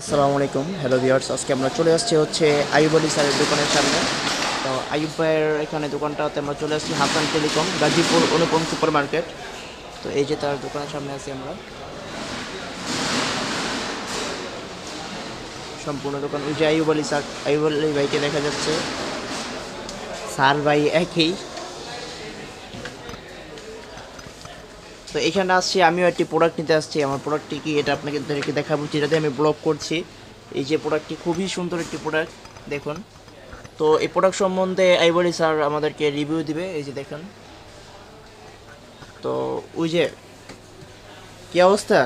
আসসালামু আলাইকুম, hello viewers, আজকে আমরা চলে আসছি হচ্ছে আইব আলী স্যারের দোকানের সামনে। তো আইব ভাইয়ের এখানে দোকানটাতে আমরা চলে আসছি Hasan telecom, Gazipur Anupam super market তো এই যে তার দোকানের সামনে আছি আমরা। সম্পূর্ণ দোকান, ওই যে আইব আলী স্যার আইব আলী ভাইকে দেখা যাচ্ছে। স্যার ভাই একই। তো এখানে আসছি আমিও একটি প্রোডাক্ট নিতে আসছি। আমার প্রোডাক্টটি কি এটা আপনাকে আপনাদেরকে দেখাবো যেটাতে আমি ব্লগ করছি। এই যে প্রোডাক্টটি খুবই সুন্দর একটি প্রোডাক্ট দেখুন। তো এই প্রোডাক্ট সম্বন্ধে আইবরি স্যার আমাদেরকে রিভিউ দিবে এই যে দেখুন। তো ওই যে কি অবস্থা?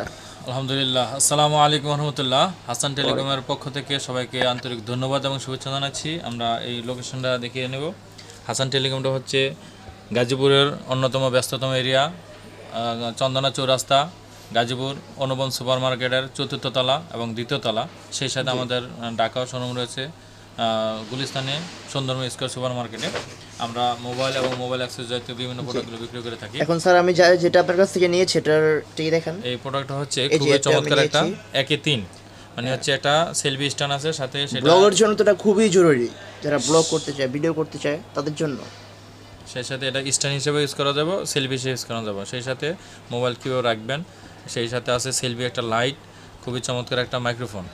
আলহামদুলিল্লাহ। আসসালামু আলাইকুম রহমতুল্লাহ। হাসান টেলিকমের পক্ষ থেকে সবাইকে আন্তরিক ধন্যবাদ এবং শুভেচ্ছা জানাচ্ছি। আমরা এই লোকেশনটা দেখিয়ে নেব। হাসান টেলিকমটা হচ্ছে গাজীপুরের অন্যতম ব্যস্ততম এরিয়া চন্দনা চৌরাস্তা গাজীপুর অনুবন সুপার মার্কেটের চতুর্থ তলা এবং দ্বিতীয় তলা। সেই সাথে আমাদের ঢাকাও শোরুম রয়েছে গুলিস্তানে সুন্দরম স্কোয়ার সুপার মার্কেটে আমরা মোবাইল এবং মোবাইল অ্যাক্সেস জাতীয় বিভিন্ন প্রোডাক্টগুলো বিক্রি করে থাকি। এখন স্যার আমি যা- যেটা আপনার কাছ থেকে নিয়েছি এটার টিকে দেখেন। এই প্রোডাক্টটা হচ্ছে খুবই চমৎকার একটা। একে তিন। মানে হচ্ছে একটা সেলফি স্ট্যান্ড আছে সাথে সেটা ব্লগের জন্য তো এটা খুবই জরুরি। যারা ব্লগ করতে চায় ভিডিও করতে চায় তাদের জন্য। সেই সাথে এটা স্ট্যান্ড হিসেবে ইউজ করা যাবে সেলফি হিসেবে ইউজ করা যাবে। সেই সাথে মোবাইল কীভাবে রাখবেন। সেই সাথে আছে সেলফি একটা লাইট খুবই চমৎকার একটা মাইক্রোফোন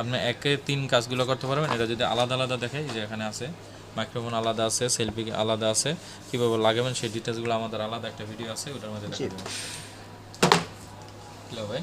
আপনি একে তিন কাজগুলো করতে পারবেন। এটা যদি আলাদা আলাদা দেখে যে এখানে আছে মাইক্রোফোন আলাদা আছে সেলফি আলাদা আছে কীভাবে লাগাবেন সেই ডিটেলসগুলো আমাদের আলাদা একটা ভিডিও আছে ওটার মধ্যে দেখা দেবো হ্যালো ভাই।